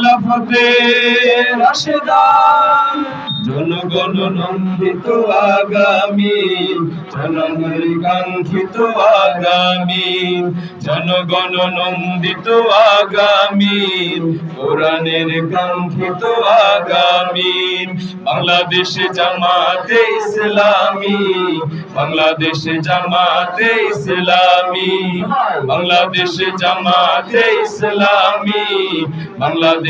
খেলাফতে জনগণ নন্দিত আগামী, জনগণ কাঙ্ক্ষিত আগামী, জনগণ নন্দিত আগামী, কোরআনের কাঙ্ক্ষিত আগামী। বাংলাদেশে জামাতে ইসলামী, বাংলাদেশে জামাতে ইসলামী, বাংলাদেশে জামাতে ইসলামী, বাংলাদেশে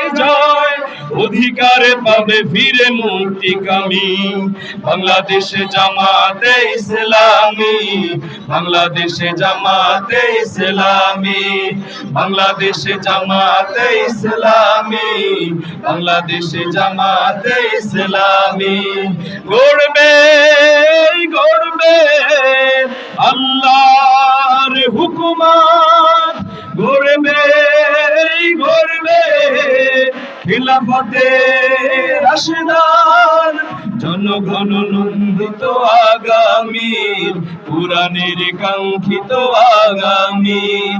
অধিকার পাবে ফিরে কামি। বাংলাদেশে জামাতে ইসলামী, বাংলাদেশে জামাতে ইসলামী, বাংলাদেশে জামাতে ইসলামী, বাংলাদেশে জামাতে ইসলামী। গড়বে গড়বে আল্লাহর গড়বে গড়বে খিলাফতে রাশেদার জনগণ নন্দিত আগামীর পুরাণের কাঙ্ক্ষিত আগামীর।